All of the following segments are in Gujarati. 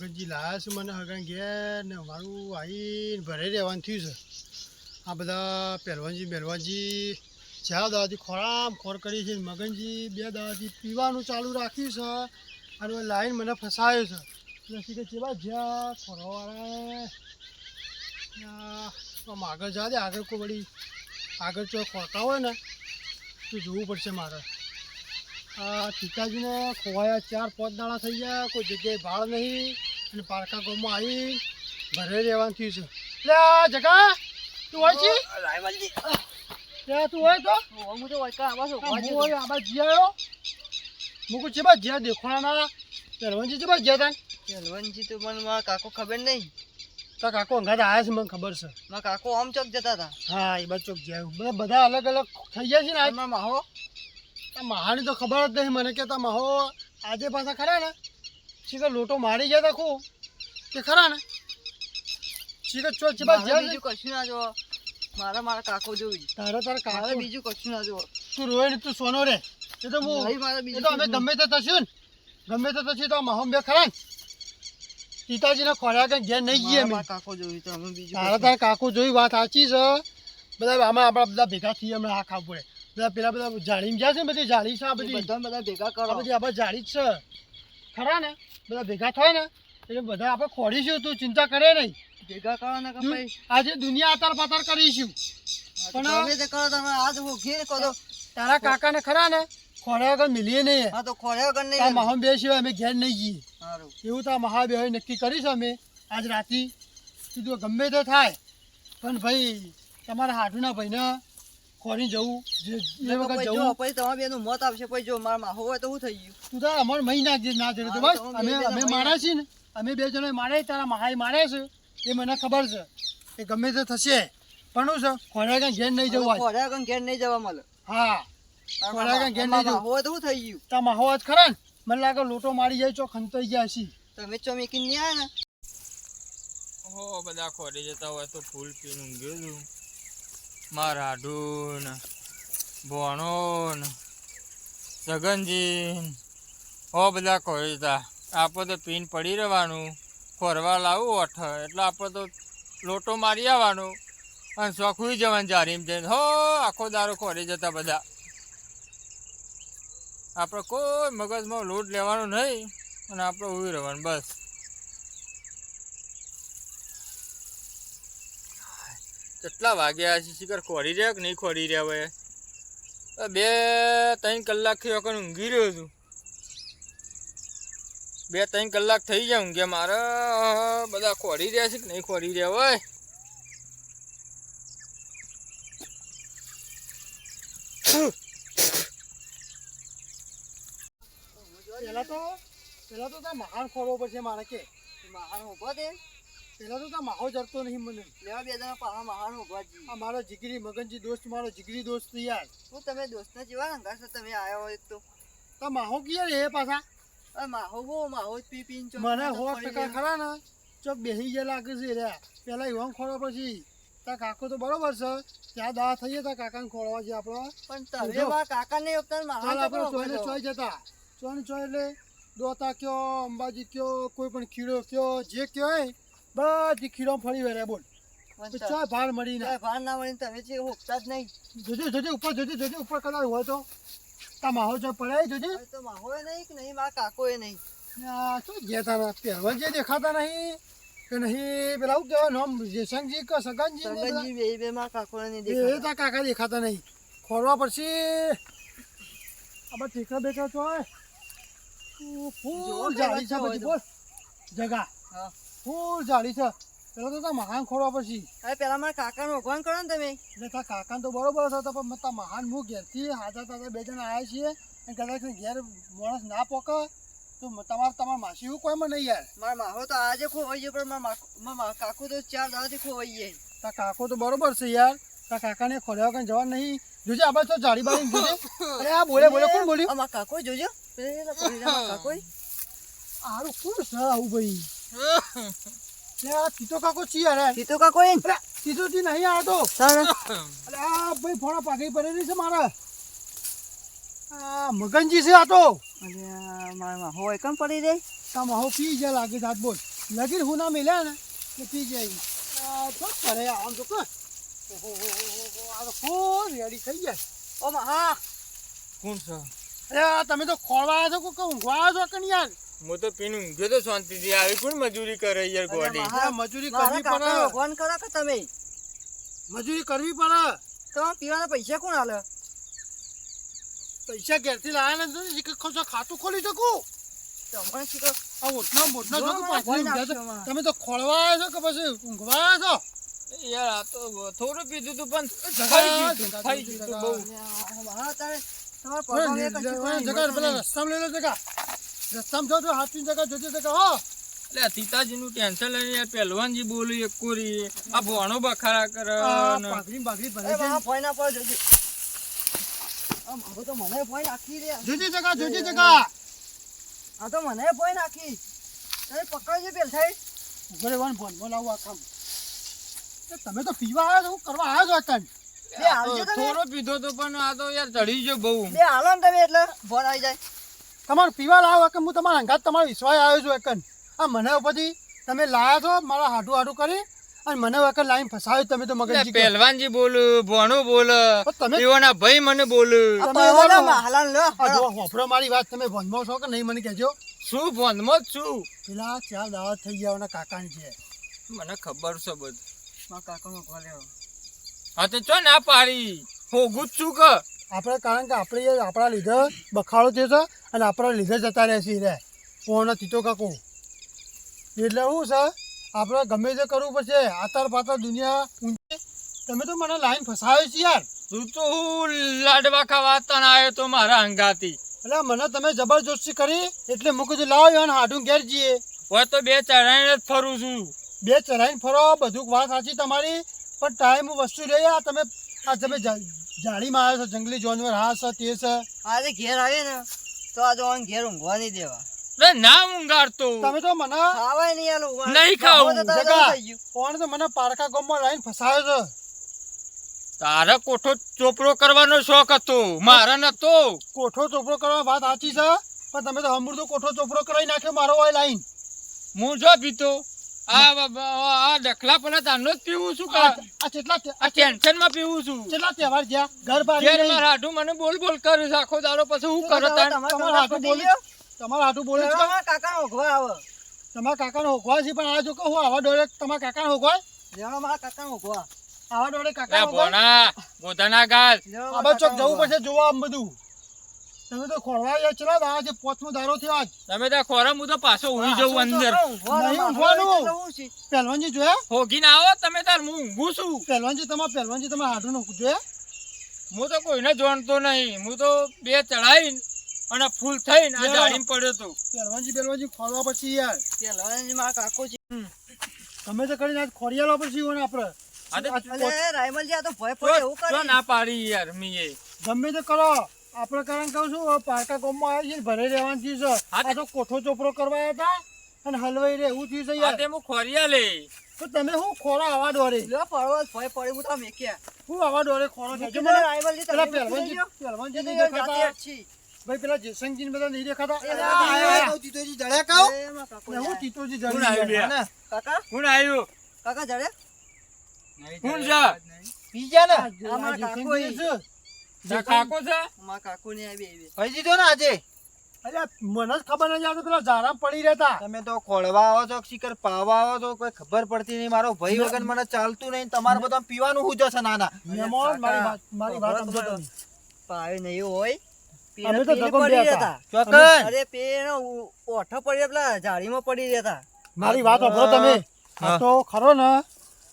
મગનજી લાયા છે મને હગા ઘેર ને મારું આવીને ભરે રહેવાનું થયું છે. આ બધા પહેલવાનજી પહેલવાનજી ચાર દાવાથી ખોરામ ખોર કરી છે મગનજી બે દાવાથી પીવાનું ચાલુ રાખ્યું છે અને લાઈન મને ફસાયો છે. પછી કે ચેવા જ્યાં ખોરવાવાળા આમ આગળ જા દે આગળ કોઈ વળી આગળ જો ખોરતા હોય ને તો જોવું પડશે મારે. આ પિતાજીને ખોવાયા, ચાર પાંચ દાડા થઈ ગયા, કોઈ જગ્યાએ ભાળ નહીં. અને પારકા ગામમાં આવી ઘરે રહેવાનું થયું છે. લે આ જગા તું હોય છે? લે તું હોય તો? આ હું હોય આમાં જી આવ્યો મુકુ છે બા જ્યાં દેખવાના પહેલવાનજી છે બા જ્યાં તાન? પહેલવાનજી તો મને મારા કાકો ખબર નહીં. તો કાકો અંગાત આવ્યા છે મને ખબર છે. મારા કાકો આમ ચોક જતા હતા. હા એ બા ચોક જ્યાં બધા બધા અલગ અલગ થઈ ગયા છે ને આજ. માહો? મહાની તો ખબર જ નહીં મને કે તા મહો આજે પાછા ખરા ને? શીખર લોટો મારી ગયા તા કે ખરા ને? શીખર ચો છે બા જ્યાં બીજું કશું ના જો મારા મારા કાકો જોઈ તારા તારા કાકો? બીજું કશું ના જો તું રોય ને તું સોનો રે. એ તો હું એ બીજું તો અમે ગમે તે થશું ને. ગમે તે થશે તો મહોમ બે ખરા ને. પિતાજીને ખોરાક ઘેર નહીં મારા અમે. કાકો જોઈ તો અમે બીજું તારા તારા કાકો જોઈ વાત સાચી છે. બધા આમાં આપણા બધા ભેગા થઈએ અમે આ ખાવું પડે. બધા પેલા બધા જાળી જાય છે ને બધી જાળી છે આ બધી? બધા બધા ભેગા કરો. બધી આપણે જાળી જ છે. ખરા ને? બધા ભેગા થાય ને એટલે બધા આપણે ખોડીશું તું ચિંતા કરે નહીં. ભેગા કરો ને ભાઈ આજે દુનિયા અતાર પાતાર કરીશું પણ- કરો તમે આજ હોઘી કરો તારા કાકાને ખરા ને ખોડ્યા વગર મિલીએ નહીં. હા તો ખોડ્યા વગર નહીં મહોમ બે સિવાય અમે ઘેર નહીં જઈએ. એવું તો મહા મહાબે નક્કી કરીશું અમે આજ રાતી. કીધું ગમે તે થાય પણ ભાઈ તમારા હાથુના ભાઈને ખોરી જવું જે એ વખત જો જવું પછી તમારે બેનું મોત આવશે પછી જો મારા માહો હોય તો શું થઈ ગયું? તું તારા અમાર મહી નાખજે ના જડે તો બસ. અમે અમે માર્યા છીએ ને અમે બે જણા મારે તારા મહાઈ મારે છે. એ મને ખબર છે એ ગમે તે થશે. પણ શું છે ખોરાક ઘેર નહીં જવું ખોરાક ઘેર નહીં જવા મળે. હા ખોરાક ઘેર નહીં જવું. હોય તો શું થઈ ગયું? તા માહો જ ખરા ને. મને લાગે લોટો મારી જાય ચો ખંતાઈ ગયા છે. તમે ચો મેકીને આવ્યા ને? હો બધા ખોરી જતા હોય તો ફૂલ પીને ઊંઘ્યો છું. મારા હાડું ને ભોણો ને સગનજી ને હો બધા જતા આપણે તો પીન પડી રહેવાનું, ફરવા લાવું અઠ એટલે આપણે તો લોટો મારી આવવાનો અને સોખવી જવાનું જારીમ જઈને. હો, આખો દારો ખોરી જતા બધા. આપણે કોઈ મગજમાં લોટ લેવાનો નહીં અને આપણે ઊભી રહેવાનું, બસ. કેટલા વાગ્યા છે શિખર ખોરી રહ્યા કે નહીં ખોરી રહ્યા હવે? બે, ત્રણ કલાકથી વખત ઊંઘી રહ્યો છું. બે, ત્રણ કલાક થઈ જાય ઊંઘે મારે. બધા ખોરી રહ્યા છે કે નહીં ખોરી રહ્યા હોય? પેલા તો પેલા તો મહાન ખોરવો પડશે મારે કે. મહાન ઊભો તે પેલા તો તા માહો જરતો નહીં મને. લેવા બે જણા પાહા મહાન ઊભા જ આ મારો જીગરી મગનજી દોસ્ત મારો જીગરી દોસ્ત યાર. હું તમે દોસ્તના જેવા રંગા છો તમે આવ્યા હોય તો. તા માહો કિયા રે પાછા? આ માહો બો માહો પી પીન ચો મને હો ટકા ખરા ને? ચો બેહી ગયા લાગે છે રે. પેલા ઈવાન ખોળો પછી તા કાકો તો બરોબર છે. ત્યાં દા થઈએ તા કાકાને ખોળવા છે આપણો. પણ તમે વા કાકાને વખતે મહાન આપણો ચોઈને ચોઈ જતા. ચોઈને ચોઈ એટલે દોતા કયો અંબાજી કયો કોઈ પણ ખીડો કયો જે કયો બધી ખીરો ફરી વેરે બોલ. ચોય ભાર મળી ના ભાર ના મળી તમે છે હોકતા જ નહીં. જોજે જોજે ઉપર જોજે જોજે ઉપર કદાચ હોય તો. તા માહો જો પડાય જોજે. તો માહો એ નહીં કે નહીં મારા કાકોએ નહીં. આ શું ગયા તારા પહેરવા જે દેખાતા નહીં કે નહીં પેલા શું કહેવાય નામ જયશંકજી કે સગનજી સગનજી બે બે માં કાકો નહીં એ દેખાતા. તા કાકા દેખાતા નહીં. ખોરવા પડશે. ટેકરા બેકરા તો હોય ફૂલ જાળી છે બધી બોલ. જગા. હા. ફૂલ જાળી છે. પેલા તો તા મહાન ખોરવા પછી. અરે પેલા મારા કાકાનું ભગવાન કરો ને તમે. એટલે તા કાકાને તો બરોબર હતો પણ તા મહાન હું ઘેરથી હાજર તાજા બે જણા આવ્યા છીએ. અને કદાચ ઘેર માણસ ના પોકે તો તમારે તમારા માસી હું કોઈ નહીં યાર. મારા માહો તો આજે ખોવાઈ ગયો પણ મારા કાકુ તો ચાર દાડાથી ખોવાઈ ગયા તા કાકો તો બરોબર છે યાર. તા કાકાને ખોલ્યા કઈ જવા નહીં. જોજે આપણે તો જાળી બાળી જોજે. અરે આ બોલે બોલે કોણ બોલ્યું? મારા કાકો જોજો. રહ્યા આરું કોણ છે આવું ભાઈ? લે કાકો છી યાર. સીતો કાકો ને? અરે તીતો થી નહીં તો. અરે આ ભાઈ ફોડા પાઘડી પડેલી છે મારે. આ મગનજી છે આ તો. અરે મારા પડી રહી. તા માહો પી લાગે જાત બોલ લગીર હું ના મિલ્યા ને કે પી જાય. આ તો કરે આમ તો કે ઓહો હો હો હો હો, આ તો ફૂલ રેડી થઈ જાય? ઓ હા કોણ છે? અરે તમે તો ખોળવા આવ્યા છો કે ઊંઘવા આવ્યા છો કે નહીં યાર? હું તો પીને ઊંઘ્યો તો શાંતિથી. આવી કોણ મજૂરી કરે યાર ગોડી? મજૂરી કરવી પડે. ફોન કરો કે તમે? મજૂરી કરવી પડે. તો પીવાના પૈસા કોણ હાલે પૈસા ઘેરથી લાયા ને તો ખોસો ખાતું ખોલી શકું? આ ઓટલો મોટલો છો. પાછળ ઊંઘ્યા. તમે તો ખોળવા આવ્યા છો કે પછી ઊંઘવા આવ્યા છો? યાર આ તો થોડું પીધું તું પણ જગા, થઈ ગયું થઈ ગયું બહુ. હા તારે તમારા જગા પેલા. રસ્તામાં લઈ લો જગા. રસ્તામાં જો જો હાથની જગા જોજો જગા હો. એટલે આ સીતાજીનું ટેન્શન લઈને યાર પહેલવાનજી બોલું એક કોરી. આ ભોણો બખારા કરે આ ને ભરે છે. ફોઈના પર જોજે. આ મારો તો મને ફોઈ નાખી રે. જોજો જગા જોજો જગા આ તો મને ફોઈ નાખી તમે પકડજે પેલ થઈ ઊભો રહેવાનું ભોનમાં લાવવું આ કામ. તમે તો પીવા આવ્યા છો હું કરવા આવ્યા છો તમે. થોડો પીધો તો પણ આ તો યાર ચડી ગયો બહુ. બે હાલો ને તમે એટલે ફોન આવી જાય. તમારે પીવા લાવો કે હું તમારા અંગાત તમારો વિશ્વાસ આવ્યો છું એકન. આ મને ઉપરથી તમે લાયા છો મારા હાડું હાડું કરી અને મને વખત લાઈન ફસાવ્યો તમે તો મગજ પહેલવાનજી બોલું ભોણો બોલે પણ ભાઈ મને બોલે. હોભળો મારી વાત તમે ભોનમાં છો કે નહીં મને કહેજો. શું ભોનમાં જ છું? પેલા ચાર દાવા થઈ ગયા કાકાની છે. મને ખબર છે બધું. મારા કાકાનો કોલ હા તો ચો ના પાડી. હોગું જ છું કે. આપણે કારણ કે આપણે આપણા લીધે બખાડો થયો છે અને આપણા લીધે જતા રહે છે રે. ફોન તીતો કાકો. એટલે શું છે આપણે ગમે તે કરવું પડશે. આતાર પાતાર દુનિયા ઊંચી. તમે તો મને લાઈન ફસાવે છે યાર. તું તો હું લાડવા ખાવા તને આવ્યો તો મારા અંગાથી. એટલે મને તમે જબરજસ્તી કરી એટલે મૂકી કીધું લાવો યાર હાડું ઘેર જઈએ. હવે તો બે ચરાઈને જ ફરું છું. બે ચરાઈને ફરો બધું વાત સાચી તમારી. પણ ટાઈમ વસ્તુ રહી આ તમે આ તમે જાળીમાં આવ્યો છે જંગલી જાનવર હા છે તે છે. આજે ઘેર આવે ને તો આ તો ઘેર ઊંઘવા નહીં દેવા. એટલે ના ઊંઘાડતો. તમે તો મને ખાવાય નહીં આલો નહીં ખાવું. જગા. કોણ તો મને પારકા ગામમાં લાઈન ફસાયો છે? તારે કોઠો ચોપડો કરવાનો શોખ હતો. મારા નતો. કોઠો ચોપડો કરવા વાત સાચી છે? પણ તમે તો અમૃતો કોઠો ચોપડો કરાવી નાખ્યો મારો હોય લાઈન. હું જો પીતો આ બ- બ- આ ડખલા પેલા તારનો જ પીવું છું આ કેટલા આ ટેન્શનમાં પીવું છું. કેટલા તહેવાર ગયા ઘર બાર ઘેર મારા હાડું મને બોલ બોલ કરે છે. આખો દાડો પછી હું કરે તાર તમારા હાથું બોલે તમારા હાથું બોલે છે? કાકા આવે. તમારા છે પણ આ જો કહું આવા ડોળે તમારા હોકવાય જેમાં મારા કાકા ઊંઘવા આવા ડોળે કાકા હોકવાય ભોણા ગોધાના ગાલ. આ ચોક જવું પડશે જોવા આમ બધું. તમે તો ખોરવા ગયા ચલા દાડા છે પોચમો દારો થયો આજ. તમે તો ખોરા હું તો પાછો ઉઈ જઉં અંદર. નહીં ઊંઘવાનું. પહેલવાનજી જોયા? હોગીને આવો તમે તાર હું ઊંઘું છું. પહેલવાનજી તમારા પહેલવાનજી તમારા હાડું નું જોયા? હું તો કોઈને જાણતો નહીં. હું તો બે ચડાઈને અને ફૂલ થઈને આ લે. પડ્યો તો. પહેલવાનજી પહેલવાનજી ખોરવા પછી યાર. મારા કાકો છે. તમે તો કરીને આજ ખોરિયાલો પછી હોને આપણે અલે રાયમલજી આ તો ભય પડે એવું કરે. ના પાડી યાર મીએ. ગમે તે કરો. આપણે કારણ કહું છું પારકા ગામમાં આવી છે ભરે રહેવાનું થયું છે. આ તો કોઠો ચોપડો કરવા હતા અને હલવાઈ રે એવું થયું છે યાર. તે હું ખોરિયા લે. તો તમે હું ખોરા આવા ડોરે લો પડો ભય પડી હું તો મેક્યા હું આવા ડોરે ખોરો છે? કીધું મને રાઈવલ પેલા તમે પહેલવાનજી પહેલવાનજી જાતે દેખાતા છી. ભાઈ પેલા જયસંગજી ને બધા નહીં દેખાતા. તીતોજી જડ્યા કાં? એ મારા કાકો ને હું. તીતોજી કોણ જડી આવ્યું ગયા. બે? અને કાકા? કોણ આવ્યું? કાકા જડે? કોણ છે? બીજા ને? આ આ કાકો છે. કાકો છે? મારા કાકો ને આવી આવી. ભાઈ દીધો ને આજે? અલ્યા, મને જ ખબર નથી આવતી પેલા ઝારામ પડી રહેતા. તમે તો ખોળવા આવો છો શિખર પાવા આવો છો કોઈ ખબર પડતી નહીં મારો ભાઈ વગર મને ચાલતું નહીં તમારે બધા પીવાનું હું જશે નાના. મારી વાત સમજો તમે. પાવે નહીં હોય. અમે તો પડી રહેતા. ચોકન! અરે પેલો ઓઠો પડી પેલા જાળીમાં પડી રહેતા. મારી વાત સાંભળો તમે? આ તો ખરો ને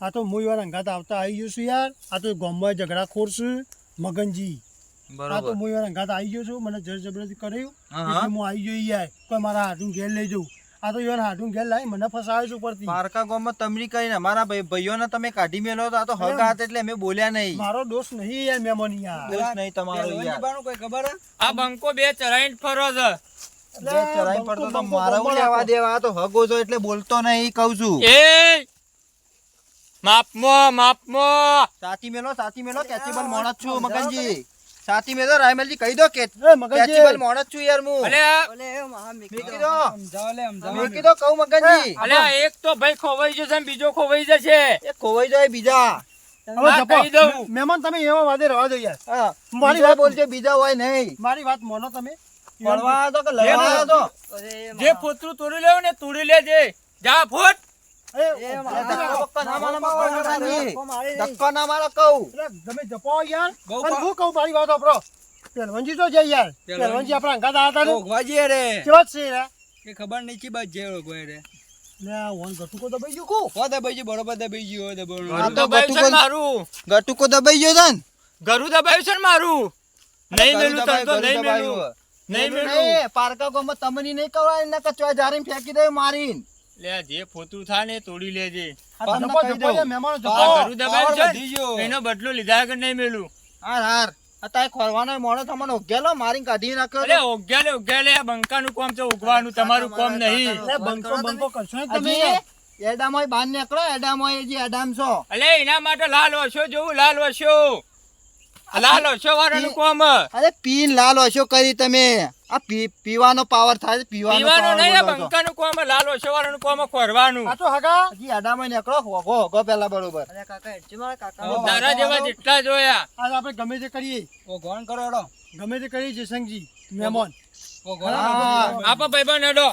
આ તો હું યાર અંગાત આવતા આવી ગયો છું યાર. આ તો ગામમાં ઝઘડા ખોર છું મગનજી. આ તો હું યાર અંગાત આવી ગયો છું. મને જર જબરદસ્તી કર્યું. હા, હું. આવી ગયો યાર. કોઈ મારા હાથું ઘેર લઈ જવું આ તો યાર હાથું ઘેર લાવી મને ફસાવે છે ઉપરથી. પારકા ગામમાં તમરી કરીને મારા ભાઈ ભાઈઓને તમે કાઢી મેલો તો આ તો હગાત એટલે અમે બોલ્યા નહીં. મારો દોષ નહીં યાર મહેમાન યાર. દોષ નહીં તમારો યાર. કોઈ ખબર આ બંકો બે ચરાઈને ફરો છે. બે ચરાઈ પડતો તો મારા હું લેવા દેવા. તો હગો છો એટલે બોલતો નહીં કહું છું. એ માપમો માપમો સાચી મેલો સાચી મેલો કેચેબલ મોણસ છું મગનજી. સાચી મેં રાયમલજી કહી દો કે એ મગનજી. મોણસ છું યાર હું. અલે અલે મહા એ દો. મેં મિત્ર કીધું મેં દો કહું મગનજી. અલે એક તો ભાઈ ખોવાઈ જશે ને બીજો ખોવાઈ જશે. એ ખોવાઈ જાય બીજા. મહેમાન તમે એવા વાદે રહેવા દો યાર. મારી બીજા વાત બોલજો બીજા હોય નહીં. મારી વાત મોનો તમે. પડવા દો કે લડવા દો જે પોતરું તોડી લેવું ને તોડી લેજે. જા ફૂટ એ, એ એ મહા- ધક્કો ના મારો મગનજી. ધક્કો મારે નહીં. ધક્કો ના મારો કહું. તમે જપો યાર. બહુ અને પા- હું કહું મારી વાત આપડો પહેલવાનજી તો જાય યાર. પહેલવાનજી આપણા અંગાત હતા ને. ઓગવાજી રે. કેવા છે યાર? કે ખબર નહીં ચી બાજુ જે ઓગવાય રે. લે આ વન ગટુકો દબાઈ ગયું કુ? દબાઈ બરોબર ગયું મારું. ગટુકો દબાઈ ગયો છે ગરુ ઘરું દબાયું છે ને મારું. નહીં મેલું તને તો નહીં મેલું. નહીં મેલું. પારકા ગામમાં તમને નહીં કહેવાય ને કચવા ચોય જારીને ફેંકી દે મારીને. લે જે પોતું થાય ને તોડી લેજે. એનો બદલો લીધા કે નહીં મેલું. હાર હાર. અત્યારે ખોરવાનો મોણો તમને ઉગેલો મારીને કાઢી નાખ્યો અલે ઓગ્યા લે ઓગ્યા લે આ બંકાનું કોમ છે ઉગવાનું. તમારું કોમ નહીં. બંકો બંકો કરશો તમે. એડામોય બાર નીકળો એડામોય જે એડામ છો. અલે એના માટે લાલ વર્ષો જોવું લાલ આ લાલ વશો વાળાનું કોમ. અરે પીન લાલ ઓછો કરી તમે. આ પી પીવાનો પાવર થાય છે, પીવાનો પીવાનું નહીં આ. બંકાનું કોમ લાલો વાળાનું કોમ ખોરવાનું આ તો હગા હજી એડામોય નીકળો હોગો હોગો પેલા બરોબર. અરે કાકા મારા કાકા. તારા જેવા જેટલા જોયા આજ આપણે ગમે તે કરીએ. ઓગવાણ કરો એડો ગમે તે કરીએ જયશંકજી મહેમાન. ઓ હા. કરો. આપા ભાઈબંધ હેડો.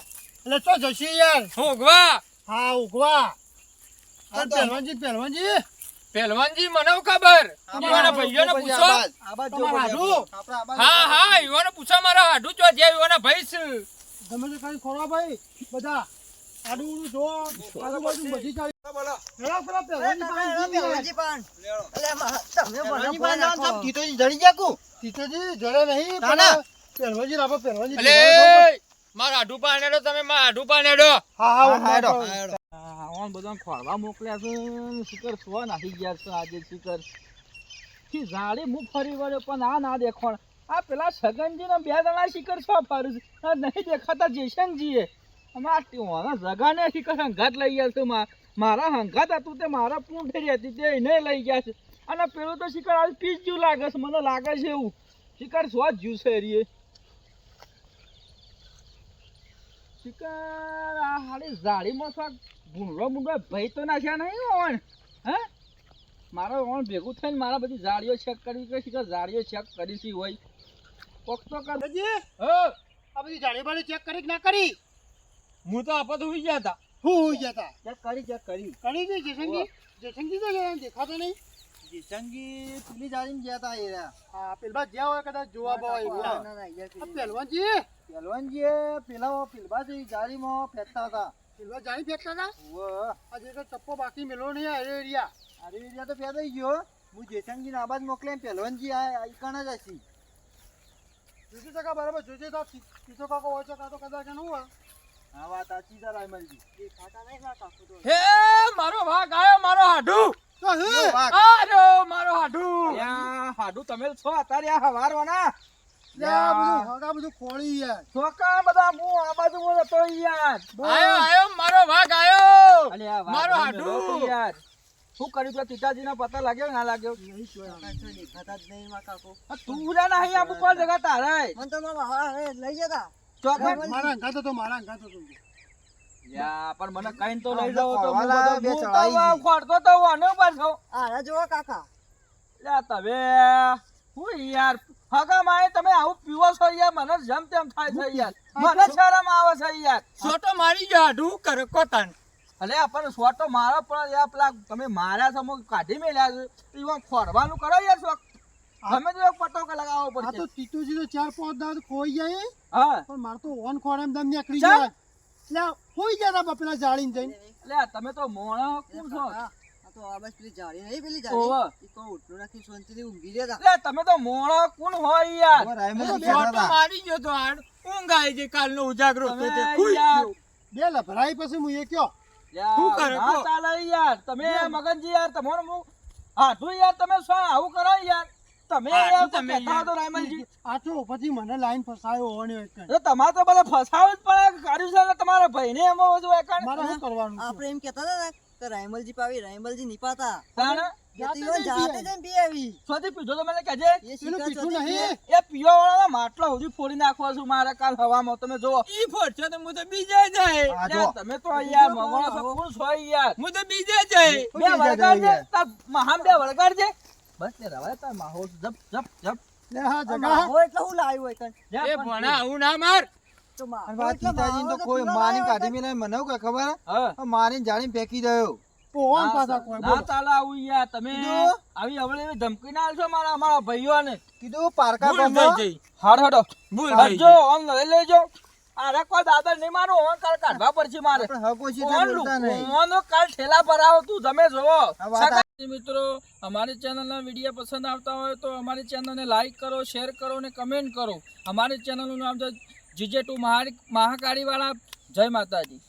એટલે તો જશી યાર. હોગવા ઉગવા. હા ઉગવા. હા તો- પહેલવાનજી પહેલવાનજી પહેલવાનજી મને ખબર? યુવાના ભાઈઓને પછી. હા હા યુવાનો પૂછો મારા હાડું જો જે યુવાના ભાઈ છે તમે તો કઈ ખોરા ભાઈ બધા આડું જો આજુબાજુ બધી ચાલી મારા આઢું પાન તમે મારા હાડું પાન હા હા, આવાન બધા ખોળવા મોકલ્યા છે શિકર સો નાખી ગયા છે આજે શિકર. થી ઝાડી હું ફરી વળ્યો, પણ આ ના દેખોણ. આ પેલા છગનજી બે જણા શિકર છો ફરું છે. નહીં દેખાતા જેશનજી એ અમારા જગાને શિકર હંગાત લઈ ગયા છે. મારા હંગાત હતું તે મારા પૂંઠેરી હતી તે એને લઈ ગયા છે. અને પેલું તો શિકર આજ પીસ જેવું લાગે છે. મને લાગે છે એવું. શિકર સો જ જ્યુ છે એરીએ. શિખર આ હાલી ઝાડીમાં શું ભૂંડો ભૂંડો ભાઈ તો નાખ્યા નહીં ઓણ હે મારો ઓણ ભેગું થઈને મારા બધી ઝાડીઓ ચેક કરવી કે શિખર ઝાડીઓ ચેક કરીશી હોય કોક તો કર. પહેલવાનજી, હો આ બધી જાડી બાડી ચેક કરી ના કરી? હું તો આપત હોઈ ગયા હતા હું હોઈ ગયા હતા ચેક કરી ચેક કરી કરી દે તો દેખાતો નહીં? જીસંગી પેલી જાળીમાં ગયા તા એ રહ્યા. હા પેલા જ્યાં હોય કદાચ જોવા બવા આવ્યા પહેલવાનજી પેલા જે ફેંકતા હતા. પેલા જાણી ફેંકતા હતા? ઉવ્વ. આ તો ચપ્પો બાકી મેલો નહીં એરિયા. અરે એરિયા તો ફેદાઈ ગયો. હું જેસંગજી ને આબાદ મોકલે પહેલવાનજી આ આઈકણ જ હશી જોજે ટકા બરાબર જોજે તો તીતો કાકો હોય છે કાં તો કદાચ એનું હોય. હા વાત સાચી છે રાયમલજી. દેખાતા નહીં મારા કાકુ હે મારો ભાગ આયો મારો હાડું હે? આરો મારો હાડુ. યા હાડું તમે છો અત્યારે આ હવારવાના? લે બધું હગા બધું ખોળી યાર બધા હું આ બાજુ બોલો તો યાર આયો આયો મારો ભાગ આયો. મારો વાઘને યાર. શું કર્યું પેલા પિતાજીનો પતા લાગ્યો ના લાગ્યો? દેખાતા જ નહીં મારા કાકુ. તું ઉડા નહીં પર જગા તારે. મને તો મારા હા, હા, લઈ જતા. ચોકન મારા તો મારા તો. યા પણ મને કઈન તો લઈ જાવ તો હું ખોવાલા બધો બે ચડાઈ વાવ તો વાનો પાછો આરા જોવો કાકા. લે તમે હું યાર હગા માએ તમે આવું પીવો છો યાર મને જમ તેમ થાય છે યાર. મને શરમ આવે છે યાર. સોટો મારી ગયો હાડું કરે કોતાન અલે આપણને સ્વટો મારો પણ યાર પેલા તમે માર્યા છો કાઢી મેલ્યા છે. ઈવન ખોરવાનું કરો યાર શોખ તમે તો એક પટોકા લગાવવો આ તો પડશે. તો ચાર પાંચ દાદ ખોઈ જાય હા. પણ મારે તો ઓન એમ દમ નીકળી જાય. લે હોઈ ગયા તા બપેલા જાળીને જઈને. એટલે તમે તો મોણા કોણ છો? તો આ બસ પેલી જાળી નહીં પેલી જાળી. ઈ કોઈ ઉઠલું રાખી શાંતિથી ઊંઘી રહ્યા તા. એટલે તમે તો મોણા કોણ હોય યાર? કહેતા મારી ગયો તો આડ ઊંઘ આવી ગઈ કાલનો ઉજાગરો થયો તે ખુઈ બે લભરાઈ પછી હું એ કયો શું કરે કહો? ચાલે યાર. તમે મગનજી યાર તમારું હું હાથું યાર તમે શું આવું કરો યાર? તમે તમે તો રાયમલજી. આછો પછી મને લાઈન ફસાયો હોવાની એક કઈ. તમારે તો બધા ફસાવ જ પડે કર્યું છે તમારે ભાઈને એમ બધું એક મારે શું કરવાનું આપણે એમ કહેતા હતા કે રાયમલજી પાવી રાયમલજી નિપાતા. તો તો વાળા માટલા સુધી ફોડી નાખવા છું મારા કાલ હવામાં. તમે જોવો ઈ ફોડશે તો હું તો બીજે જાય. તમે તો યાર મગણો છો યાર. હું તો બીજે જાય. બે બીજા વળગાડજે મહામ બે વળગાડજે બસ ને રવાય તાર માહોલ જપ જપ જપ. લે હા જગા. હો એટલે હું લાવ્યો હોય કણ એ ભણા આવું ના માર. તો માહો વાત એટલે તો તો કોઈ પીવા કાઢી મેલે મને શું ખબર હે? હા. મારીને ફેંકી દયો. પોવાન પાછા કોઈ ના બોલો. આવું યાર તમે આવી હવે ધમકી ના આલશો મારા અમારા ભાઈઓને? કીધું પારકા ભૂલ જઈ હાડ હડો. ભૂલ ઓન લઈ લેજો. અરે કોઈ દાદર નહીં મારો ઓન કાલ કાઢવા પડશે મારે. ઓન કાલ ઠેલા પર આવો તું તમે જોવો મિત્રો અમારી ચેનલના વીડિયો પસંદ આવતા હોય તો અમારી ચેનલને લાઈક કરો શેર કરો ને કમેન્ટ કરો. અમારી ચેનલનું નામ છે જીજે ટુ મહાકાળીવાળા જય માતાજી.